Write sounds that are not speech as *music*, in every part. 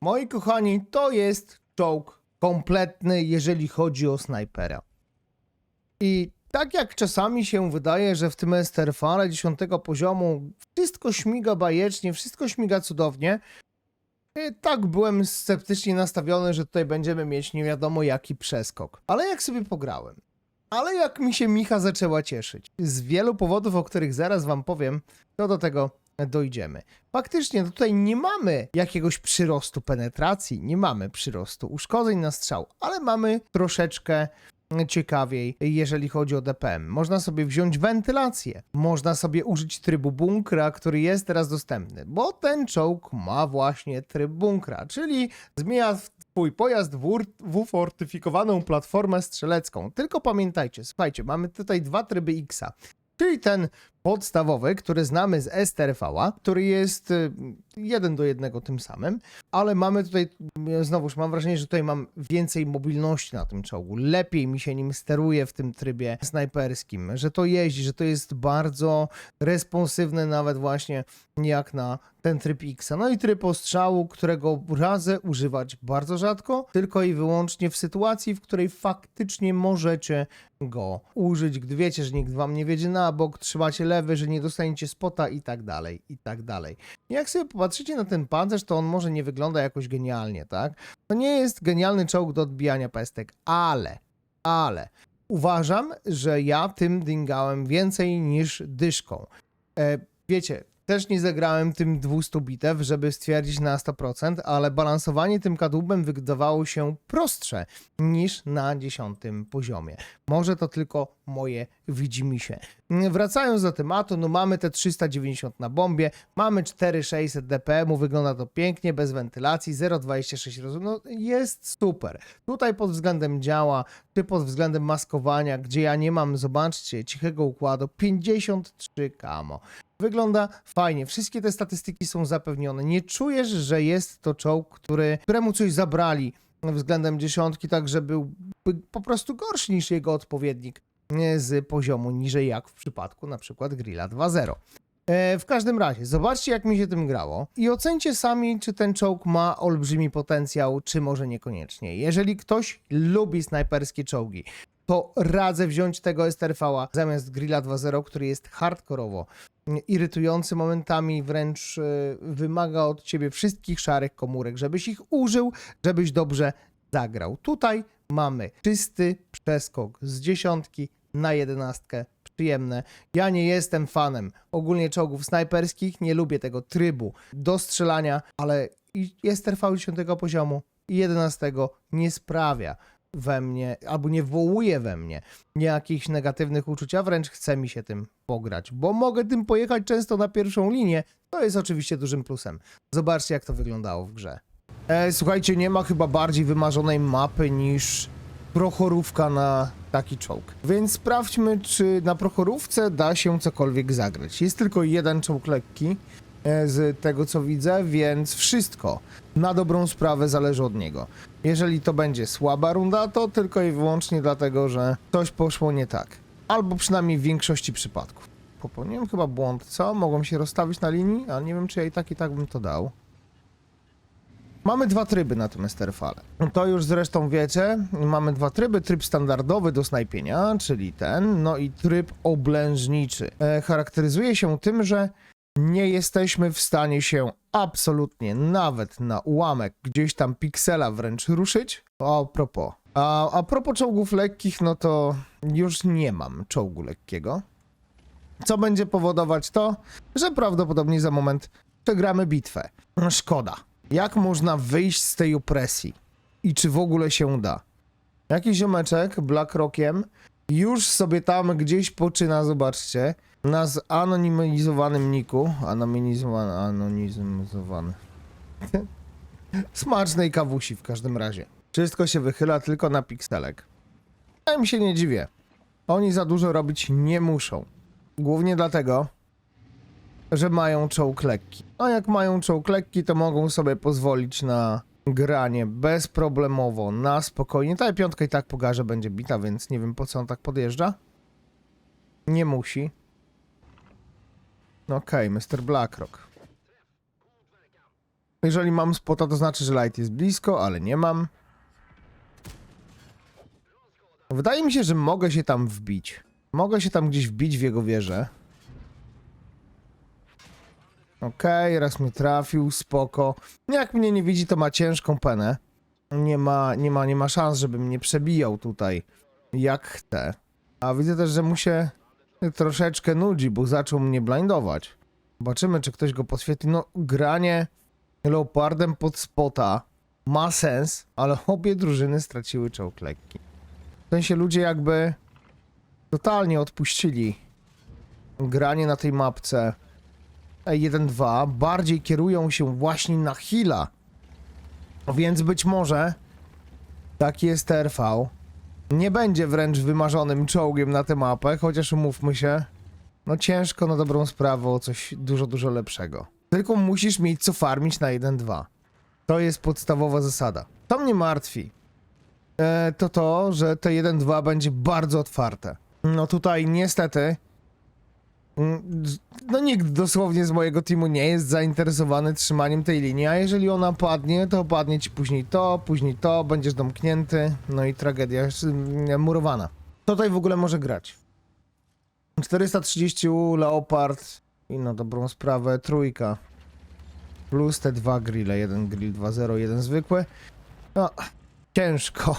Moi kochani, to jest czołg kompletny, jeżeli chodzi o snajpera. I tak jak czasami się wydaje, że w tym STRFale 10 poziomu wszystko śmiga bajecznie, wszystko śmiga cudownie, y, tak byłem sceptycznie nastawiony, że tutaj będziemy mieć nie wiadomo jaki przeskok. Ale jak sobie pograłem, ale jak mi się Micha zaczęła cieszyć, z wielu powodów, o których zaraz wam powiem, to do tego dojdziemy. Faktycznie no tutaj nie mamy jakiegoś przyrostu penetracji, nie mamy przyrostu uszkodzeń na strzał, ale mamy troszeczkę ciekawiej, jeżeli chodzi o DPM. Można sobie wziąć wentylację, można sobie użyć trybu bunkra, który jest teraz dostępny, bo ten czołg ma właśnie tryb bunkra, czyli zmienia twój pojazd w, w platformę strzelecką. Tylko pamiętajcie, słuchajcie, mamy tutaj dwa tryby X-a. Czyli ten podstawowy, który znamy z STRV-a, który jest y, jeden do jednego tym samym, ale mamy tutaj, znowuż mam wrażenie, że tutaj mam więcej mobilności na tym czołgu. Lepiej mi się nim steruje w tym trybie snajperskim, że to jeździ, że to jest bardzo responsywne nawet właśnie jak na ten tryb X. No i tryb ostrzału, którego radzę używać bardzo rzadko, tylko i wyłącznie w sytuacji, w której faktycznie możecie go użyć, gdy wiecie, że nikt wam nie wiedzie na bok, trzymacie że nie dostaniecie spota i tak dalej, i tak dalej. Jak sobie popatrzycie na ten pancerz, to on może nie wygląda jakoś genialnie, tak? To nie jest genialny czołg do odbijania pestek, ale, ale uważam, że ja tym dingałem więcej niż dyszką. E, wiecie, też nie zagrałem tym 200 bitew, żeby stwierdzić na 100%, ale balansowanie tym kadłubem wydawało się prostsze niż na 10 poziomie. Może to tylko moje widzimisię. Wracając do tematu, no mamy te 390 na bombie, mamy 4600 DPM-u, wygląda to pięknie, bez wentylacji, 0,26 rozum, no jest super. Tutaj pod względem działa, czy pod względem maskowania, gdzie ja nie mam, zobaczcie, cichego układu, 53 kamo. Wygląda fajnie. Wszystkie te statystyki są zapewnione. Nie czujesz, że jest to czołg, który, któremu coś zabrali względem dziesiątki, tak że był po prostu gorszy niż jego odpowiednik z poziomu niżej, jak w przypadku na przykład Grilla 2.0. E, W każdym razie, zobaczcie jak mi się tym grało i ocencie sami, czy ten czołg ma olbrzymi potencjał, czy może niekoniecznie. Jeżeli ktoś lubi snajperskie czołgi, to radzę wziąć tego STRV-a zamiast Grilla 2.0, który jest hardkorowo irytujący momentami, wręcz e, wymaga od ciebie wszystkich szarych komórek, żebyś ich użył, żebyś dobrze zagrał. Tutaj mamy czysty przeskok z dziesiątki na jedenastkę. Przyjemne. Ja nie jestem fanem ogólnie czołgów snajperskich, nie lubię tego trybu do strzelania, ale jest RV 10 poziomu i 11 nie sprawia we mnie, albo nie wywołuje we mnie jakichś negatywnych uczuć, a wręcz chce mi się tym pograć, bo mogę tym pojechać często na pierwszą linię, to jest oczywiście dużym plusem. Zobaczcie, jak to wyglądało w grze. E, słuchajcie, nie ma chyba bardziej wymarzonej mapy niż prochorówka na taki czołg. Więc sprawdźmy, czy na prochorówce da się cokolwiek zagrać. Jest tylko jeden czołg lekki e, z tego, co widzę, więc wszystko na dobrą sprawę zależy od niego. Jeżeli to będzie słaba runda, to tylko i wyłącznie dlatego, że coś poszło nie tak. Albo przynajmniej w większości przypadków. Popełniłem chyba błąd, co? Mogłem się rozstawić na linii, a nie wiem, czy ja i tak i tak bym to dał. Mamy dwa tryby na tym Esterfale. To już zresztą wiecie. Mamy dwa tryby. Tryb standardowy do snajpienia, czyli ten, no i tryb oblężniczy. E, charakteryzuje się tym, że nie jesteśmy w stanie się absolutnie nawet na ułamek gdzieś tam piksela wręcz ruszyć. A propos. A, a propos czołgów lekkich, no to już nie mam czołgu lekkiego. Co będzie powodować to, że prawdopodobnie za moment przegramy bitwę. Szkoda. Jak można wyjść z tej opresji? I czy w ogóle się da? Jakiś ziomeczek Blackrockiem już sobie tam gdzieś poczyna, zobaczcie, na zanonimizowanym niku. Anonimizowany, anonimizowany. *laughs* Smacznej kawusi w każdym razie. Wszystko się wychyla tylko na pikselek. Ja im się nie dziwię. Oni za dużo robić nie muszą. Głównie dlatego, że mają czołg lekki. A jak mają czołg lekki, to mogą sobie pozwolić na granie bezproblemowo, na spokojnie. Ta piątka i tak pogarze będzie bita, więc nie wiem po co on tak podjeżdża. Nie musi. No Okej, Mr. Blackrock. Jeżeli mam spota, to znaczy, że light jest blisko, ale nie mam. Wydaje mi się, że mogę się tam wbić. Mogę się tam gdzieś wbić w jego wieżę. Okej, raz mnie trafił, spoko. Jak mnie nie widzi, to ma ciężką penę. Nie ma, nie ma, nie ma szans, żeby mnie przebijał tutaj jak chce. A widzę też, że mu się troszeczkę nudzi, bo zaczął mnie blindować. Zobaczymy, czy ktoś go podświetli. No, granie leopardem pod spota ma sens, ale obie drużyny straciły czołg lekki. W sensie ludzie jakby totalnie odpuścili granie na tej mapce E1-2, bardziej kierują się właśnie na heala. Więc być może taki jest TRV. Nie będzie wręcz wymarzonym czołgiem na tę mapę, chociaż umówmy się, no ciężko na dobrą sprawę o coś dużo, dużo lepszego. Tylko musisz mieć co farmić na 1-2. To jest podstawowa zasada. To mnie martwi. E, to to, że te 1-2 będzie bardzo otwarte. No tutaj niestety no nikt dosłownie z mojego teamu nie jest zainteresowany trzymaniem tej linii, a jeżeli ona padnie, to padnie ci później to, później to, będziesz domknięty, no i tragedia mm, murowana. Tutaj w ogóle może grać? 430 U, Leopard i na dobrą sprawę trójka. Plus te dwa grille, jeden grill 2.0, jeden zwykły. No, ciężko.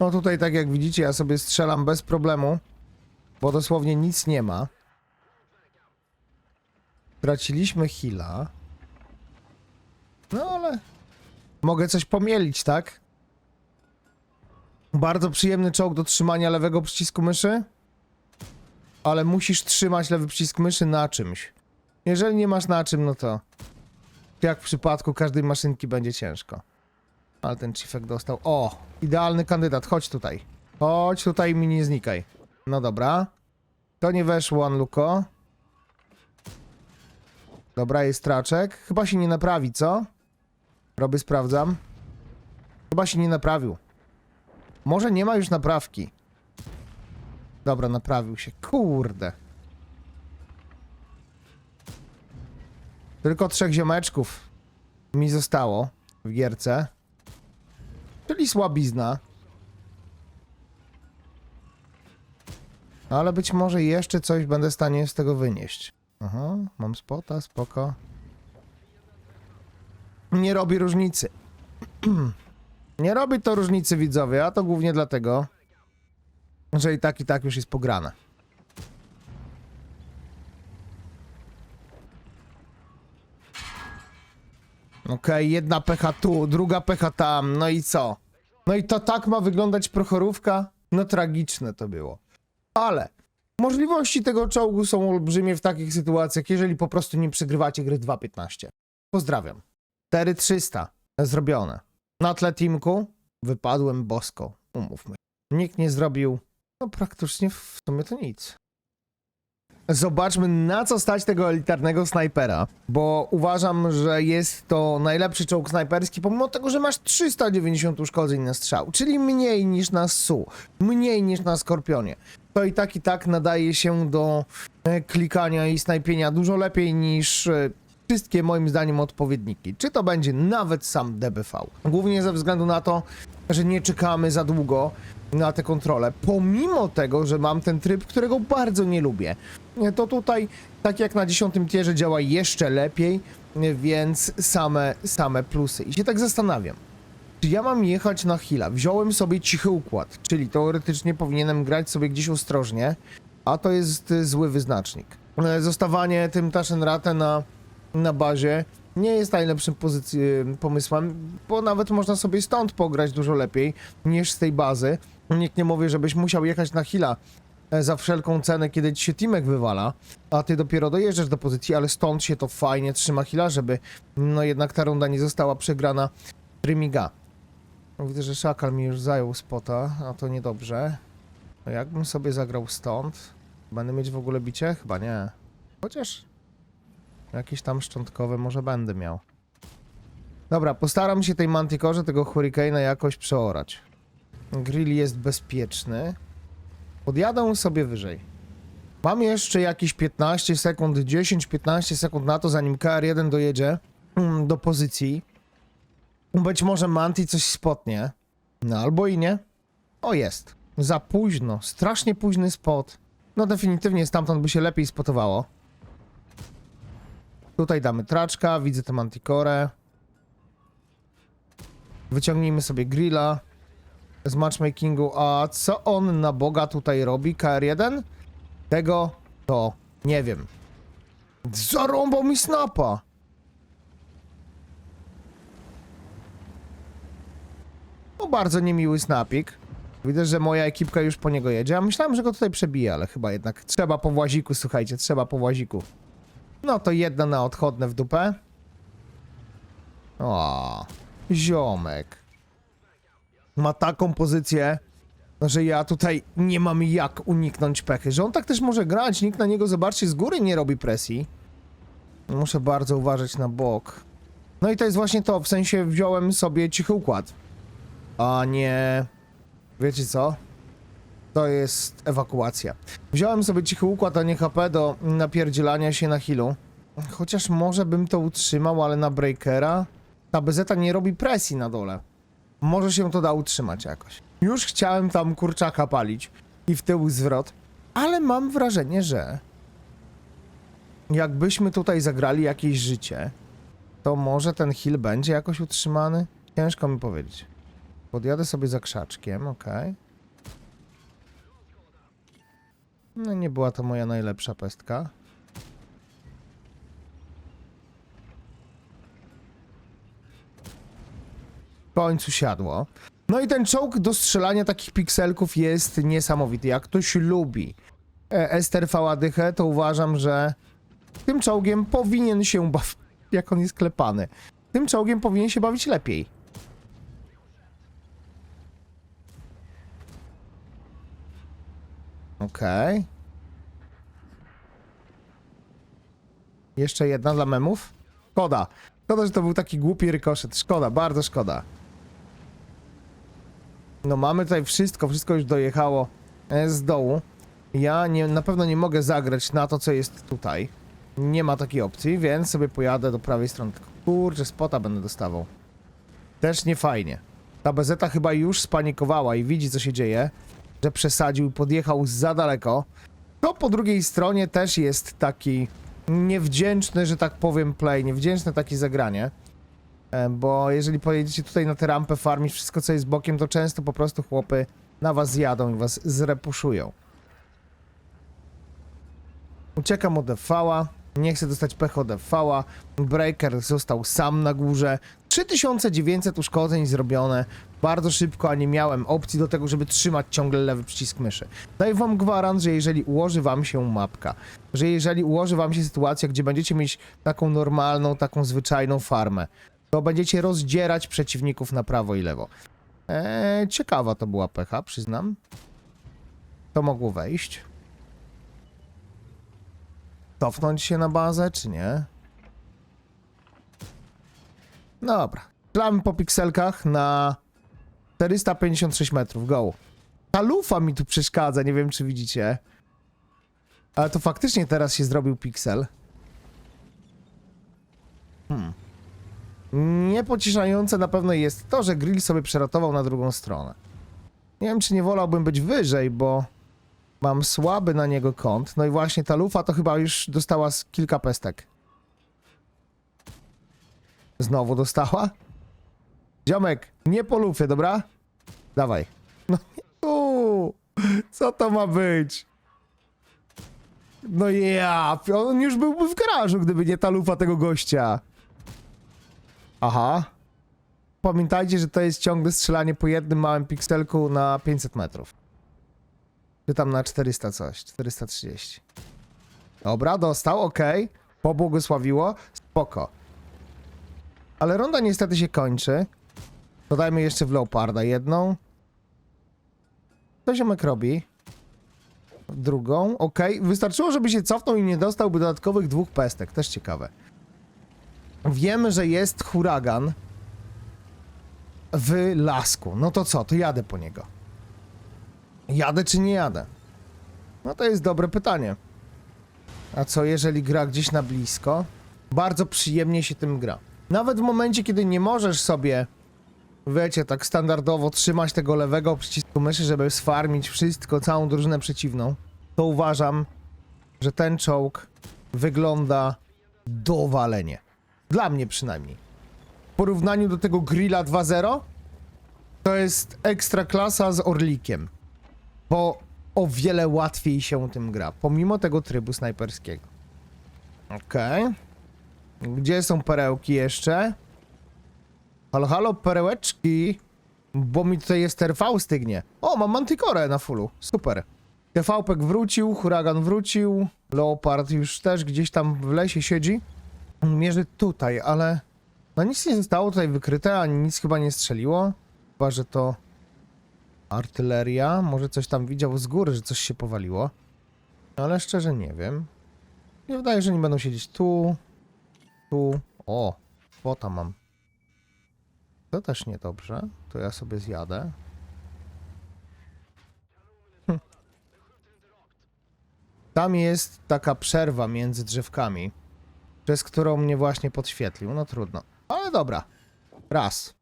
No tutaj tak jak widzicie, ja sobie strzelam bez problemu, bo dosłownie nic nie ma. Traciliśmy heala. No ale mogę coś pomielić, tak? Bardzo przyjemny czołg do trzymania lewego przycisku myszy ale musisz trzymać lewy przycisk myszy na czymś. Jeżeli nie masz na czym, no to jak w przypadku każdej maszynki będzie ciężko. Ale ten Chiefek dostał. O! Idealny kandydat, chodź tutaj. Chodź tutaj mi nie znikaj. No dobra. To nie weszło, Anluko. Dobra, jest traczek. Chyba się nie naprawi, co? Robię, sprawdzam. Chyba się nie naprawił. Może nie ma już naprawki. Dobra, naprawił się. Kurde. Tylko trzech ziomeczków mi zostało w gierce. Czyli słabizna. Ale być może jeszcze coś będę w stanie z tego wynieść. Aha, mam spota, spoko. Nie robi różnicy. *clears throat* Nie robi to różnicy widzowie, a to głównie dlatego, że i tak i tak już jest pograne. Okej, jedna pecha tu, druga pecha tam, no i co? No i to tak ma wyglądać prochorówka? No tragiczne to było. Ale możliwości tego czołgu są olbrzymie w takich sytuacjach, jeżeli po prostu nie przegrywacie gry 2.15. Pozdrawiam. 4300 zrobione. Na tle teamku wypadłem bosko, umówmy. Nikt nie zrobił no praktycznie w sumie to nic. Zobaczmy na co stać tego elitarnego snajpera, bo uważam, że jest to najlepszy czołg snajperski, pomimo tego, że masz 390 uszkodzeń na strzał, czyli mniej niż na SU, mniej niż na Skorpionie. To i tak i tak nadaje się do e, klikania i snajpienia dużo lepiej niż e, wszystkie moim zdaniem odpowiedniki. Czy to będzie nawet sam DBV. Głównie ze względu na to, że nie czekamy za długo na te kontrole, pomimo tego, że mam ten tryb, którego bardzo nie lubię. To tutaj, tak jak na 10 tierze, działa jeszcze lepiej, więc same, same plusy. I się tak zastanawiam, czy ja mam jechać na Hila? Wziąłem sobie cichy układ, czyli teoretycznie powinienem grać sobie gdzieś ostrożnie, a to jest y, zły wyznacznik. E, Zostawanie tym Taschenrate na, na bazie nie jest najlepszym pozycji, pomysłem, bo nawet można sobie stąd pograć dużo lepiej niż z tej bazy. Nikt nie mówi, żebyś musiał jechać na Hila e, za wszelką cenę, kiedy ci się teamek wywala, a ty dopiero dojeżdżasz do pozycji, ale stąd się to fajnie trzyma Hila, żeby no jednak ta runda nie została przegrana Trymiga. No, Widzę, że Szakal mi już zajął spota, a to niedobrze. No jakbym sobie zagrał stąd? Będę mieć w ogóle bicie? Chyba nie. Chociaż jakieś tam szczątkowe może będę miał. Dobra, postaram się tej Manticorze, tego Hurricane'a jakoś przeorać. Grill jest bezpieczny. Podjadę sobie wyżej. Mam jeszcze jakieś 15 sekund, 10-15 sekund na to, zanim KR1 dojedzie do pozycji. Być może Manti coś spotnie. No albo i nie. O jest. Za późno. Strasznie późny spot. No definitywnie stamtąd by się lepiej spotowało. Tutaj damy traczka, widzę tę manticore. Wyciągnijmy sobie grilla z matchmakingu. A co on na Boga tutaj robi? KR1? Tego to nie wiem. Zarąbał mi snapa! No bardzo niemiły snapik. Widzę, że moja ekipka już po niego jedzie. A myślałem, że go tutaj przebije, ale chyba jednak trzeba po właziku, słuchajcie, trzeba po właziku. No to jedna na odchodne w dupę. O, ziomek. Ma taką pozycję, że ja tutaj nie mam jak uniknąć pechy. Że on tak też może grać, nikt na niego, zobaczcie, z góry nie robi presji. Muszę bardzo uważać na bok. No i to jest właśnie to, w sensie wziąłem sobie cichy układ. A nie... Wiecie co? To jest ewakuacja. Wziąłem sobie cichy układ, a nie HP do napierdzielania się na healu. Chociaż może bym to utrzymał, ale na breakera ta bezeta nie robi presji na dole. Może się to da utrzymać jakoś. Już chciałem tam kurczaka palić i w tył zwrot, ale mam wrażenie, że jakbyśmy tutaj zagrali jakieś życie, to może ten heal będzie jakoś utrzymany? Ciężko mi powiedzieć. Podjadę sobie za krzaczkiem, okej. No nie była to moja najlepsza pestka. W końcu siadło. No i ten czołg do strzelania takich pikselków jest niesamowity. Jak ktoś lubi e, Ester Faładychę, to uważam, że tym czołgiem powinien się bawić, *laughs* jak on jest klepany. Tym czołgiem powinien się bawić lepiej. Okej. Jeszcze jedna dla memów. Szkoda. Szkoda, że to był taki głupi rykoszet. Szkoda, bardzo szkoda. No mamy tutaj wszystko, wszystko już dojechało e, z dołu. Ja nie, na pewno nie mogę zagrać na to, co jest tutaj. Nie ma takiej opcji, więc sobie pojadę do prawej strony. Kurczę, spota będę dostawał. Też nie fajnie. Ta bezeta chyba już spanikowała i widzi, co się dzieje. Że przesadził, podjechał za daleko. To po drugiej stronie też jest taki niewdzięczny, że tak powiem, play. Niewdzięczne takie zagranie. E, Bo jeżeli pojedziecie tutaj na tę rampę farmić wszystko, co jest bokiem, to często po prostu chłopy na was zjadą i was zrepuszują. Uciekam od FV-a. Nie chcę dostać pech od. Breaker został sam na górze. 3900 uszkodzeń zrobione. Bardzo szybko, a nie miałem opcji do tego, żeby trzymać ciągle lewy przycisk myszy. Daję wam gwarant, że jeżeli ułoży wam się mapka, że jeżeli ułoży wam się sytuacja, gdzie będziecie mieć taką normalną, taką zwyczajną farmę, to będziecie rozdzierać przeciwników na prawo i lewo. Eee, ciekawa to była pecha, przyznam. To mogło wejść. Cofnąć się na bazę, czy nie? Dobra. Plamy po pikselkach na 456 metrów. Go. Ta lufa mi tu przeszkadza, nie wiem czy widzicie. Ale to faktycznie teraz się zrobił piksel. Hmm. Niepocieszające na pewno jest to, że grill sobie przeratował na drugą stronę. Nie wiem, czy nie wolałbym być wyżej, bo mam słaby na niego kąt. No i właśnie ta lufa to chyba już dostała kilka pestek. Znowu dostała? Ziomek, nie po lufie, dobra? Dawaj. No *laughs* tu. Co to ma być? No ja, on już byłby w garażu, gdyby nie ta lufa tego gościa. Aha. Pamiętajcie, że to jest ciągle strzelanie po jednym małym pikselku na 500 metrów. Czy tam na 400 coś, 430. Dobra, dostał, okej. Pobłogosławiło, spoko. Ale ronda niestety się kończy. Dodajmy jeszcze w Leoparda jedną. Co ziomek robi? Drugą, okej. Wystarczyło, żeby się cofnął i nie dostałby dodatkowych dwóch pestek. Też ciekawe. Wiemy, że jest huragan w lasku. No to co? To jadę po niego. Jadę czy nie jadę? No to jest dobre pytanie. A co jeżeli gra gdzieś na blisko? Bardzo przyjemnie się tym gra. Nawet w momencie, kiedy nie możesz sobie, wiecie, tak standardowo trzymać tego lewego przycisku myszy, żeby sfarmić wszystko, całą drużynę przeciwną, to uważam, że ten czołg wygląda dowalenie. Dla mnie przynajmniej. W porównaniu do tego Grilla 2.0 to jest ekstra klasa z Orlikiem, bo o wiele łatwiej się tym gra, pomimo tego trybu snajperskiego. Okej. Gdzie są perełki jeszcze? Halo, halo, perełeczki. Bo mi tutaj jest TV stygnie. O, mam Manticore na fullu. Super. TVPek wrócił, huragan wrócił. Leopard już też gdzieś tam w lesie siedzi. Mierzy tutaj, ale... No nic nie zostało tutaj wykryte, ani nic chyba nie strzeliło. Chyba, że to... Artyleria. Może coś tam widział z góry, że coś się powaliło. Ale szczerze nie wiem. Nie wydaje, że nie będą siedzieć tu. Tu. O, kwota mam. To też niedobrze. To ja sobie zjadę. Hm. Tam jest taka przerwa między drzewkami, przez którą mnie właśnie podświetlił. No trudno. Ale dobra. Raz.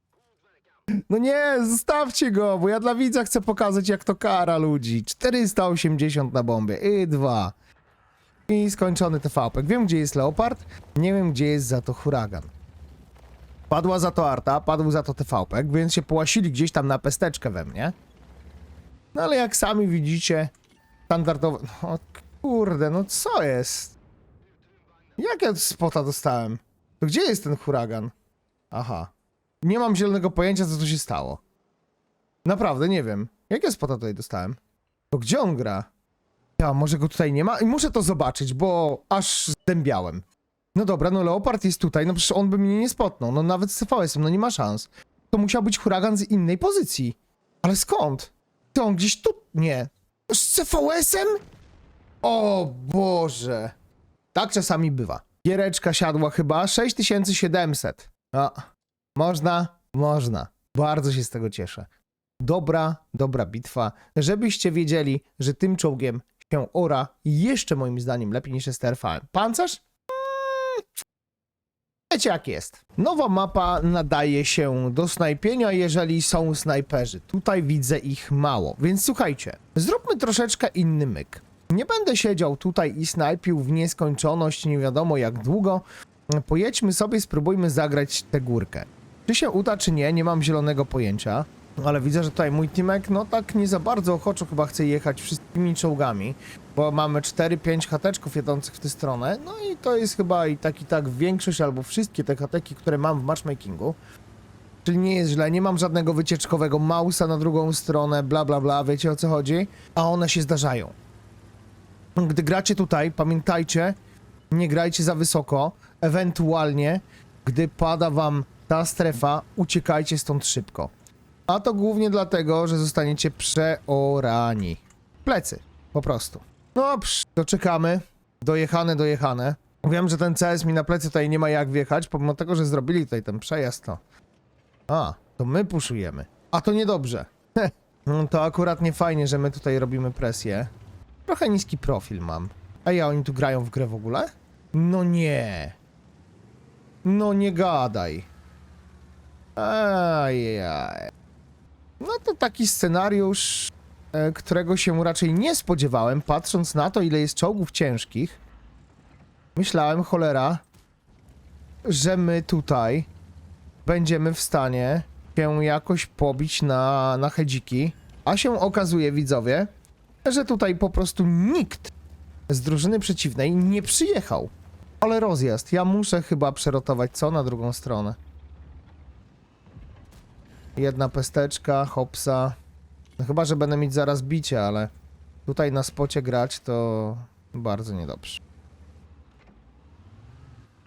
No nie, zostawcie go, bo ja dla widza chcę pokazać, jak to kara ludzi. 480 na bombie. I dwa. I skończony TVP. Wiem, gdzie jest Leopard, nie wiem, gdzie jest za to huragan. Padła za to Arta, padł za to TVP, więc się połasili gdzieś tam na pesteczkę we mnie. No ale jak sami widzicie, standardowo... No kurde, no co jest? Jak ja spota dostałem? To gdzie jest ten huragan? Aha. Nie mam zielonego pojęcia, co tu się stało. Naprawdę, nie wiem. Jak ja spota tutaj dostałem? To gdzie on gra? Ja, może go tutaj nie ma? I muszę to zobaczyć, bo aż zdębiałem. No dobra, no Leopard jest tutaj, no przecież on by mnie nie spotnął, no nawet z CVS-em, no nie ma szans. To musiał być huragan z innej pozycji. Ale skąd? To on gdzieś tu... Nie. Z CVS-em? O Boże. Tak czasami bywa. Giereczka siadła chyba 6700. A, można? Można. Bardzo się z tego cieszę. Dobra, dobra bitwa. Żebyście wiedzieli, że tym czołgiem się ora jeszcze moim zdaniem lepiej niż STRV. Pancerz? Mm, Wiecie jak jest. Nowa mapa nadaje się do snajpienia, jeżeli są snajperzy. Tutaj widzę ich mało, więc słuchajcie. Zróbmy troszeczkę inny myk. Nie będę siedział tutaj i snajpił w nieskończoność, nie wiadomo jak długo. Pojedźmy sobie, spróbujmy zagrać tę górkę. Czy się uda, czy nie, nie mam zielonego pojęcia. Ale widzę, że tutaj mój teamek, no tak nie za bardzo ochoczo chyba chce jechać wszystkimi czołgami, bo mamy 4-5 hateczków jadących w tę stronę, no i to jest chyba i tak i tak większość albo wszystkie te hateki, które mam w matchmakingu. Czyli nie jest źle, nie mam żadnego wycieczkowego mausa na drugą stronę, bla bla bla, wiecie o co chodzi? A one się zdarzają. Gdy gracie tutaj, pamiętajcie, nie grajcie za wysoko, ewentualnie, gdy pada wam ta strefa, uciekajcie stąd szybko. A to głównie dlatego, że zostaniecie przeorani. Plecy, po prostu. No, psz, to czekamy. Dojechane, dojechane. Wiem, że ten CS mi na plecy tutaj nie ma jak wjechać, pomimo tego, że zrobili tutaj ten przejazd, to... A, to my puszujemy. A to niedobrze. Heh. No to akurat nie fajnie, że my tutaj robimy presję. Trochę niski profil mam. A ja, oni tu grają w grę w ogóle? No nie. No nie gadaj. Ajaj. No to taki scenariusz, e, którego się raczej nie spodziewałem, patrząc na to, ile jest czołgów ciężkich. Myślałem, cholera, że my tutaj będziemy w stanie się jakoś pobić na, na hedziki, a się okazuje, widzowie, że tutaj po prostu nikt z drużyny przeciwnej nie przyjechał. Ale rozjazd, ja muszę chyba przerotować co na drugą stronę. Jedna pesteczka, hopsa. No chyba, że będę mieć zaraz bicie, ale tutaj na spocie grać to bardzo niedobrze.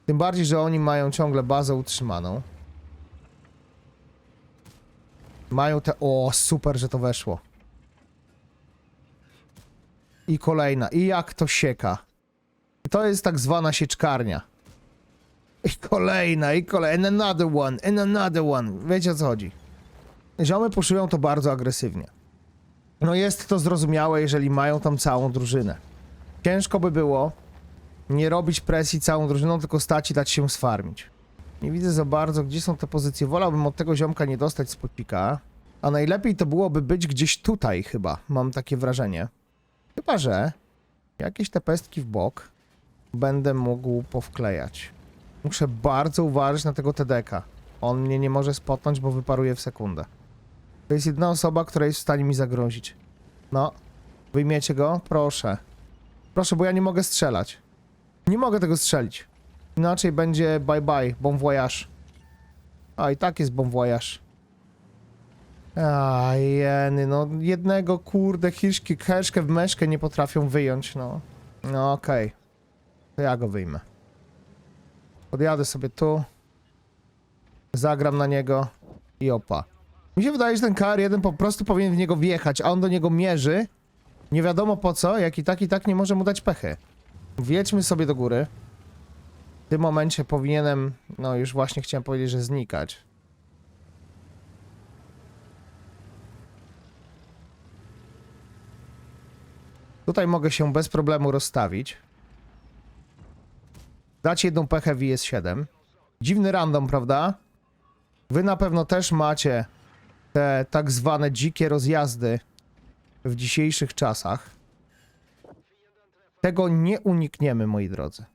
Tym bardziej, że oni mają ciągle bazę utrzymaną. Mają te... O, super, że to weszło. I kolejna. I jak to sieka. I to jest tak zwana sieczkarnia. I kolejna, i kolejna. And another one, and another one. Wiecie o co chodzi. Ziomy puszują to bardzo agresywnie. No jest to zrozumiałe, jeżeli mają tam całą drużynę. Ciężko by było nie robić presji całą drużyną, tylko stać i dać się sfarmić. Nie widzę za bardzo, gdzie są te pozycje. Wolałbym od tego ziomka nie dostać spocika. A najlepiej to byłoby być gdzieś tutaj chyba. Mam takie wrażenie. Chyba, że jakieś te pestki w bok będę mógł powklejać. Muszę bardzo uważać na tego TDK. On mnie nie może spotnąć, bo wyparuje w sekundę. To jest jedna osoba, która jest w stanie mi zagrozić. No, wyjmiecie go? Proszę. Proszę, bo ja nie mogę strzelać. Nie mogę tego strzelić. Inaczej będzie bye bye, bon voyage. A i tak jest bon voyage. A jeny, no jednego kurde hiszki, heszkę w meszkę nie potrafią wyjąć, no. No okej. To ja go wyjmę. Podjadę sobie tu. Zagram na niego i opa. Mi się wydaje, że ten KR1 po prostu powinien w niego wjechać, a on do niego mierzy. Nie wiadomo po co, jak i tak i tak nie może mu dać pechy. Wjedźmy sobie do góry. W tym momencie powinienem, no już właśnie chciałem powiedzieć, że znikać. Tutaj mogę się bez problemu rozstawić. Dać jedną pechę w IS-7. Dziwny random, prawda? Wy na pewno też macie te tak zwane dzikie rozjazdy w dzisiejszych czasach. Tego nie unikniemy, moi drodzy.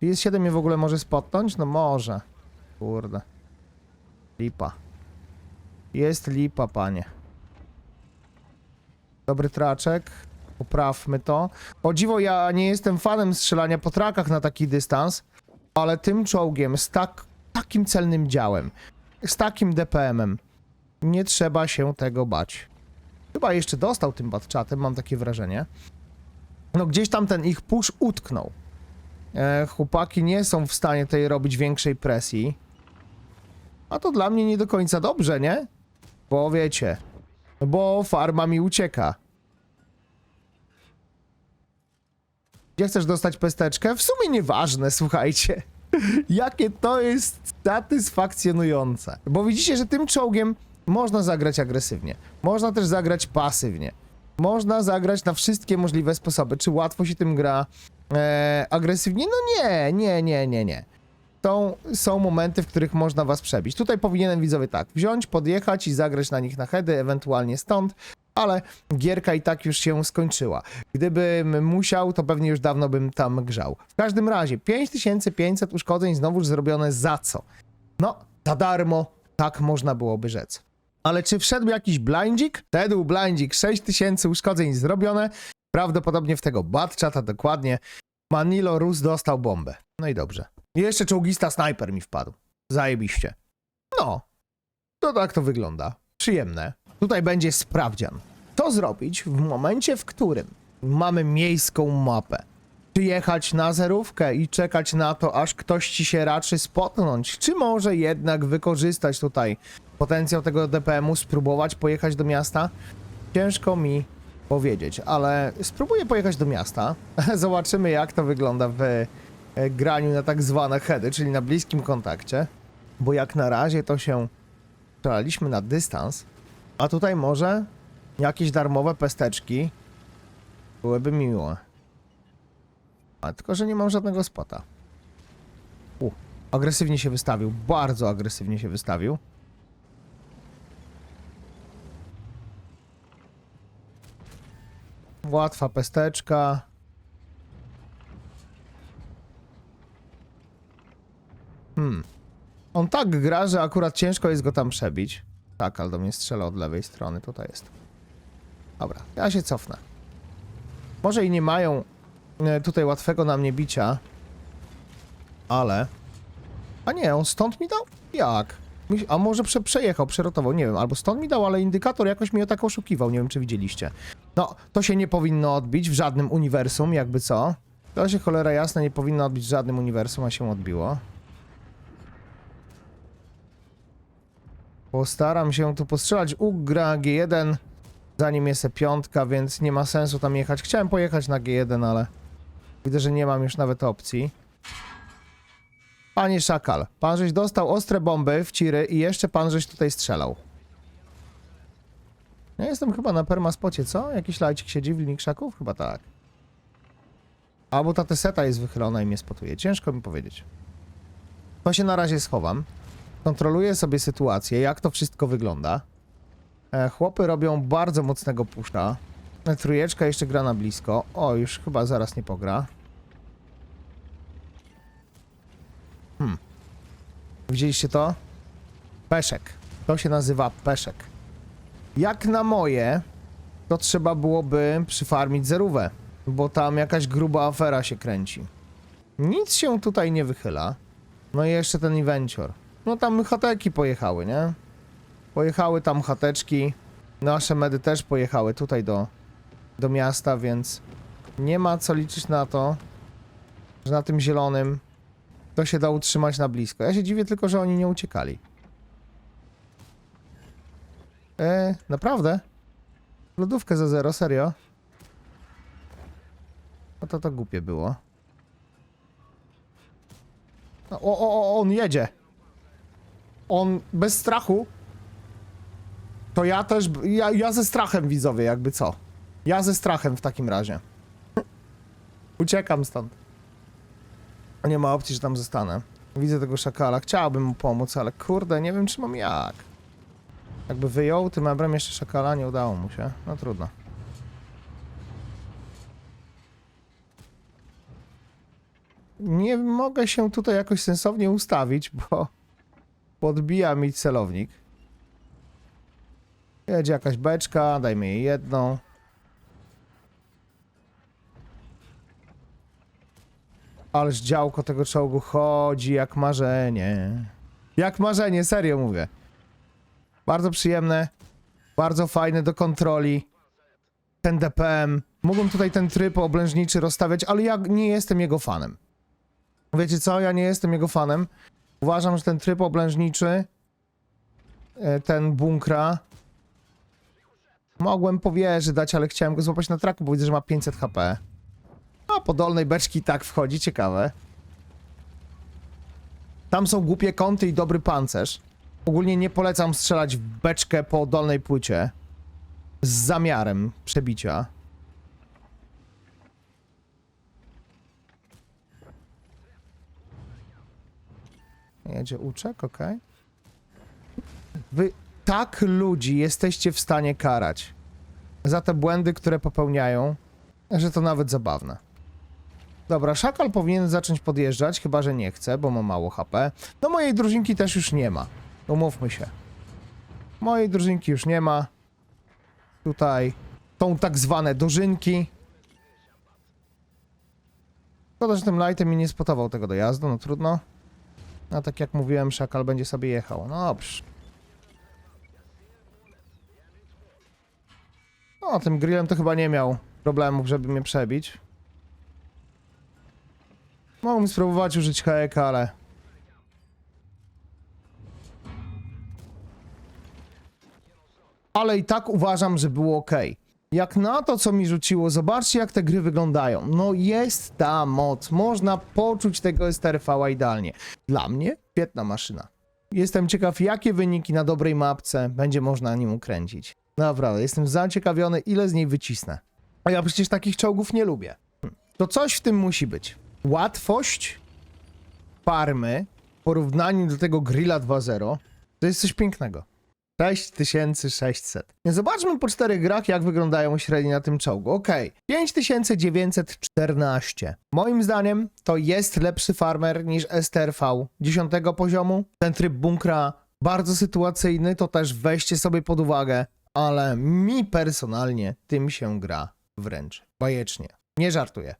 IS-7 mnie w ogóle może spotnąć? No może. Kurde. Lipa. Jest lipa, panie. Dobry traczek. Poprawmy to. O dziwo, ja nie jestem fanem strzelania po trakach na taki dystans, ale tym czołgiem z tak, takim celnym działem, z takim DPM-em, nie trzeba się tego bać. Chyba jeszcze dostał tym batczatem, mam takie wrażenie. No gdzieś tam ten ich push utknął. E, chłopaki nie są w stanie tutaj robić większej presji. A to dla mnie nie do końca dobrze, nie? Bo wiecie, bo farma mi ucieka. Gdzie chcesz dostać pesteczkę? W sumie nieważne, *laughs* słuchajcie. Jakie to jest satysfakcjonujące. Bo widzicie, że tym czołgiem można zagrać agresywnie. Można też zagrać pasywnie. Można zagrać na wszystkie możliwe sposoby. Czy łatwo się tym gra e, agresywnie? No nie, nie, nie, nie, nie. Są, są momenty, w których można was przebić. Tutaj powinienem widzowie tak, wziąć, podjechać i zagrać na nich na heady, ewentualnie stąd, ale gierka i tak już się skończyła. Gdybym musiał, to pewnie już dawno bym tam grzał. W każdym razie, 5500 uszkodzeń znowuż zrobione za co? No, za darmo, tak można byłoby rzec. Ale czy wszedł jakiś blindzik? Wszedł blindzik, 6000 uszkodzeń zrobione. Prawdopodobnie w tego Batchata dokładnie. Manilo Rus dostał bombę. No i dobrze. I jeszcze czołgista snajper mi wpadł. Zajebiście. No, to tak to wygląda. Przyjemne. Tutaj będzie sprawdzian. Co zrobić w momencie, w którym mamy miejską mapę? Czy jechać na zerówkę i czekać na to, aż ktoś ci się raczy spotnąć? Czy może jednak wykorzystać tutaj potencjał tego DPM-u, spróbować pojechać do miasta? Ciężko mi powiedzieć, ale spróbuję pojechać do miasta. *laughs* Zobaczymy, jak to wygląda w e, graniu na tak zwane heady, czyli na bliskim kontakcie. Bo jak na razie to się strzelaliśmy na dystans, a tutaj może jakieś darmowe pesteczki byłyby miłe. A tylko, że nie mam żadnego spota. U, agresywnie się wystawił, bardzo agresywnie się wystawił. Łatwa pesteczka. Hmm. On tak gra, że akurat ciężko jest go tam przebić. Tak, ale do mnie strzela od lewej strony. Tutaj jest. Dobra, ja się cofnę. Może i nie mają e, tutaj łatwego na mnie bicia. Ale... A nie, on stąd mi dał? Jak? A może prze, przejechał, przerotował, nie wiem. Albo stąd mi dał, ale indykator jakoś mnie tak oszukiwał. Nie wiem, czy widzieliście. No, to się nie powinno odbić w żadnym uniwersum, jakby co. To się cholera jasna nie powinno odbić w żadnym uniwersum, a się odbiło. Postaram się tu postrzelać. Ugra G1, zanim jest piątka, więc nie ma sensu tam jechać. Chciałem pojechać na G1, ale widzę, że nie mam już nawet opcji. Panie Szakal, pan żeś dostał ostre bomby w ciry i jeszcze pan żeś tutaj strzelał. Ja jestem chyba na permaspocie, co? Jakiś lajcik siedzi w linii krzaków? Chyba tak. Albo ta teseta jest wychylona i mnie spotuje. Ciężko mi powiedzieć. To się na razie schowam. Kontroluję sobie sytuację, jak to wszystko wygląda. E, chłopy robią bardzo mocnego pusza. E, Trójeczka jeszcze gra na blisko. O, już chyba zaraz nie pogra. Hmm. Widzieliście to? Peszek. To się nazywa peszek. Jak na moje, to trzeba byłoby przyfarmić zerówę, bo tam jakaś gruba afera się kręci. Nic się tutaj nie wychyla. No i jeszcze ten Inventor. No tam chateki pojechały, nie? Pojechały tam chateczki. Nasze medy też pojechały tutaj do, do miasta, więc nie ma co liczyć na to, że na tym zielonym to się da utrzymać na blisko. Ja się dziwię tylko, że oni nie uciekali. E, naprawdę? Lodówkę za zero, serio? No to to głupie było. No, O, o, o, on jedzie. On bez strachu. To ja też, ja, ja ze strachem widzowie, jakby co. Ja ze strachem w takim razie. *laughs* Uciekam stąd. Nie ma opcji, że tam zostanę. Widzę tego szakala, chciałbym mu pomóc, ale kurde, nie wiem czy mam jak. Jakby wyjął tym ebrem jeszcze szakala, nie udało mu się. No trudno. Nie mogę się tutaj jakoś sensownie ustawić, bo podbija mi celownik. Jedzie jakaś beczka, dajmy jej jedną. Ależ działko tego czołgu chodzi jak marzenie. Jak marzenie, serio mówię. Bardzo przyjemne, bardzo fajne do kontroli. Ten DPM. Mógłbym tutaj ten tryb oblężniczy rozstawiać, ale ja nie jestem jego fanem. Wiecie co? Ja nie jestem jego fanem. Uważam, że ten tryb oblężniczy, e, ten bunkra, mogłem powierzy dać, ale chciałem go złapać na traku, bo widzę, że ma 500 HP. A po dolnej beczki tak wchodzi, ciekawe. Tam są głupie kąty i dobry pancerz. Ogólnie nie polecam strzelać w beczkę po dolnej płycie. Z zamiarem przebicia. Jedzie uczek, okej. Wy tak ludzi jesteście w stanie karać za te błędy, które popełniają, że to nawet zabawne. Dobra, szakal powinien zacząć podjeżdżać, chyba że nie chce, bo ma mało HP. No mojej drużynki też już nie ma. Umówmy się. Mojej drużynki już nie ma. Tutaj są tak zwane dożynki. Szkoda, że tym lightem mi nie spotował tego dojazdu, no trudno. A tak jak mówiłem, szakal będzie sobie jechał. No dobrze. No, tym grillem to chyba nie miał problemów, żeby mnie przebić. Mogłem spróbować użyć heka, ale... Ale i tak uważam, że było ok. Jak na to, co mi rzuciło, zobaczcie jak te gry wyglądają. No jest ta moc, można poczuć tego STRV idealnie. Dla mnie świetna maszyna. Jestem ciekaw, jakie wyniki na dobrej mapce będzie można nim ukręcić. Naprawdę, jestem zaciekawiony, ile z niej wycisnę. A ja przecież takich czołgów nie lubię. Hm. To coś w tym musi być. Łatwość farmy w porównaniu do tego Grilla 2.0 to jest coś pięknego. 6600. Nie Zobaczmy po czterech grach, jak wyglądają średnie na tym czołgu. Okej, 5914. Moim zdaniem to jest lepszy farmer niż STRV 10 poziomu. Ten tryb bunkra bardzo sytuacyjny, to też weźcie sobie pod uwagę, ale mi personalnie tym się gra wręcz bajecznie. Nie żartuję.